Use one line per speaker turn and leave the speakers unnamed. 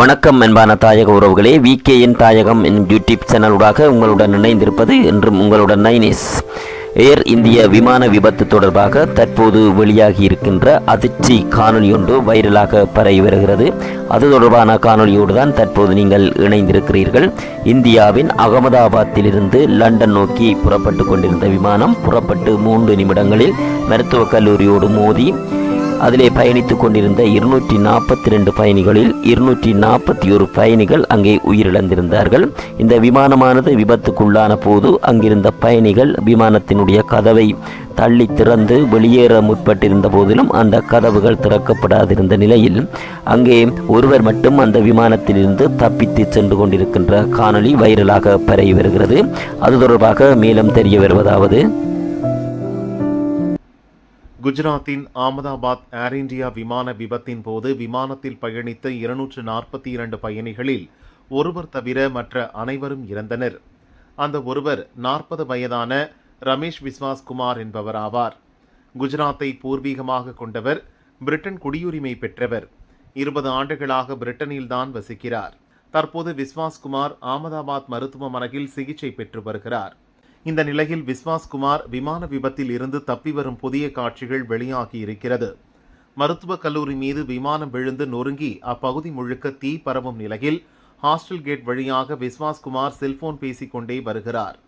வணக்கம் அன்பான தாயக உறவுகளே விகேஎன் தாயகம் என்னும் யூடியூப் சேனலுடாக உங்களுடன் இணைந்திருப்பது என்றும் உங்களுடன் நைனிஸ் ஏர் இந்திய விமான விபத்து தொடர்பாக தற்போது வெளியாகி இருக்கின்ற அதிர்ச்சி காணொலி ஒன்று வைரலாக பரவி வருகிறது. அது தொடர்பான காணொலியோடு தான் தற்போது நீங்கள் இணைந்திருக்கிறீர்கள். இந்தியாவின் அகமதாபாத்திலிருந்து லண்டன் நோக்கி புறப்பட்டு கொண்டிருந்த விமானம் புறப்பட்டு மூன்று நிமிடங்களில் மருத்துவக் கல்லூரியோடு மோதி அதிலே பயணித்துக் கொண்டிருந்த இருநூற்றி நாற்பத்தி ரெண்டு பயணிகளில் இருநூற்றி நாற்பத்தி ஒரு பயணிகள் அங்கே உயிரிழந்திருந்தார்கள். இந்த விமானமானது விபத்துக்குள்ளான போது அங்கிருந்த பயணிகள் விமானத்தினுடைய கதவை தள்ளி திறந்து வெளியேற முற்பட்டிருந்த போதிலும் அந்த கதவுகள் திறக்கப்படாதிருந்த நிலையில் அங்கே ஒருவர் மட்டும் அந்த விமானத்திலிருந்து தப்பித்து சென்று கொண்டிருக்கின்ற காணொளி வைரலாக பரவி வருகிறது. அது தொடர்பாக மேலும் தெரிய வருவதாவது
குஜராத்தின் அகமதாபாத் ஏர் இந்தியா விமான விபத்தின் போது விமானத்தில் பயணித்த இருநூற்று நாற்பத்தி இரண்டு பயணிகளில் ஒருவர் தவிர மற்ற அனைவரும் இறந்தனர். அந்த ஒருவர் நாற்பது வயதான ரமேஷ் விஸ்வாஸ் குமார் என்பவர் ஆவார். குஜராத்தை பூர்வீகமாக கொண்டவர் பிரிட்டன் குடியுரிமை பெற்றவர். இருபது ஆண்டுகளாக பிரிட்டனில்தான் வசிக்கிறார். தற்போது விஸ்வாஸ் குமார் அகமதாபாத் மருத்துவமனையில் சிகிச்சை பெற்று வருகிறார். இந்த நிலையில் விஸ்வாஸ்குமார் விமான விபத்தில் இருந்து தப்பி வரும் புதிய காட்சிகள் வெளியாகி இருக்கிறது. மருத்துவக் கல்லூரி மீது விமானம் விழுந்து நொறுங்கி அப்பகுதி முழுக்க தீ பரவும் நிலையில் ஹாஸ்டல் கேட் வழியாக விஸ்வாஸ்குமார் செல்போன் பேசிக்கொண்டே வருகிறார்.